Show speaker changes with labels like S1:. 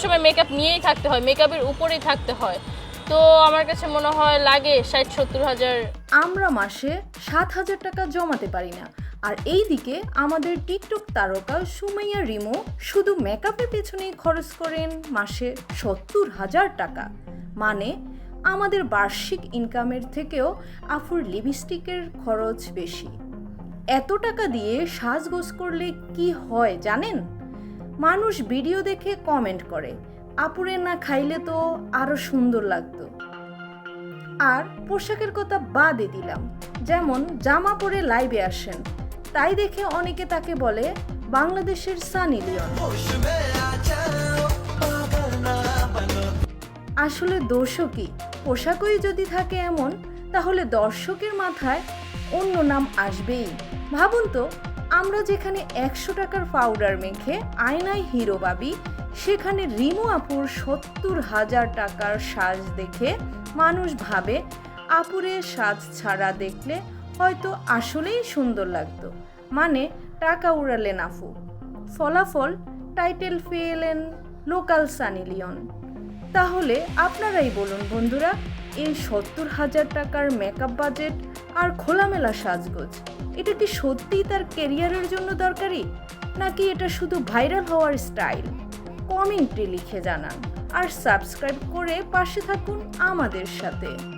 S1: সবসময় মেকআপ নিয়েই থাকতে হয় মেকআপের উপরেই থাকতে হয়। তো আমার কাছে মনে হয় লাগে ষাট, সত্তর হাজার।
S2: আমরা মাসে সাত হাজার টাকা জমাতে পারি না। আর এইদিকে আমাদের টিকটক তারকা সুমাইয়া রিমো শুধু মেকআপের পেছনেই খরচ করেন মাসে সত্তর হাজার টাকা। মানে আমাদের বার্ষিক ইনকামের থেকেও আফুর লিপস্টিকের খরচ বেশি। এত টাকা দিয়ে সাজগোজ করলে কি হয় জানেন? মানুষ ভিডিও দেখে কমেন্ট করে। আপুরে না খাইলে তো আরও সুন্দর লাগতো। আর পোশাকের কথা বাদে দিলাম। যেমন জামা পরে লাইভে আসেন, তাই দেখে অনেকে তাকে বলে বাংলাদেশের সানি লিওন। আসলে কি পোশাকই যদি থাকে এমন, তাহলে দর্শকের মাথায় অন্য নাম আসবেই। ভাবুন তো আমরা যেখানে একশো টাকার পাউডার মেখে আয়নায় হিরো ভাবি, সেখানে রিমু আপুর সত্তর হাজার টাকার সাজ দেখে মানুষ ভাবে, আপুরে সাজ ছাড়া দেখলে হয়তো আসলেই সুন্দর লাগতো। মানে টাকা উড়ালেন আফু ফলাফল টাইটেল পেলেন লোকাল সানি লিওন। তাহলে আপনারাই বলুন বন্ধুরা এই সত্তর হাজার টাকার মেকআপ বাজেট আর খোলামেলা সাজগোজ। এটা কি সত্যিই তার কেরিয়ারের জন্য দরকারি? নাকি এটা শুধু ভাইরাল হওয়ার স্টাইল কমেন্টে লিখে জানান। আর সাবস্ক্রাইব করে পাশে থাকুন আমাদের সাথে।